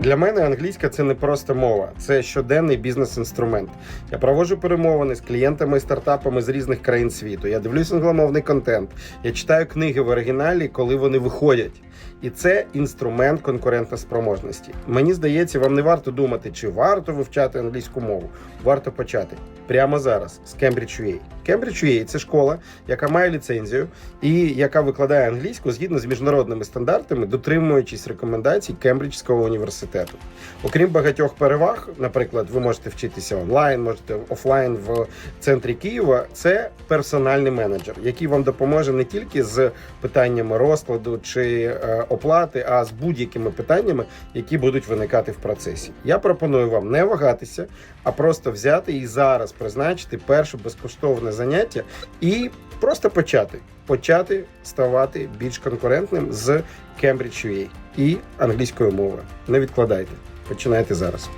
Для мене англійська це не просто мова, це щоденний бізнес-інструмент. Я проводжу перемовини з клієнтами і стартапами з різних країн світу. Я дивлюсь англомовний контент. Я читаю книги в оригіналі, коли вони виходять. І це інструмент конкурентоспроможності. Мені здається, вам не варто думати, чи варто вивчати англійську мову. Варто почати прямо зараз з Cambridge UA. Cambridge UA – це школа, яка має ліцензію і яка викладає англійську згідно з міжнародними стандартами, дотримуючись рекомендацій Кембриджського університету. Окрім багатьох переваг, наприклад, ви можете вчитися онлайн, можете офлайн в центрі Києва. Це персональний менеджер, який вам допоможе не тільки з питаннями розкладу чи е, оплати, а з будь-якими питаннями, які будуть виникати в процесі. Я пропоную вам не вагатися, а просто взяти і зараз призначити перше безкоштовне заняття і просто почати. Почати ставати більш конкурентним з Cambridge UA і англійською мовою. Не відкладайте. Починайте зараз.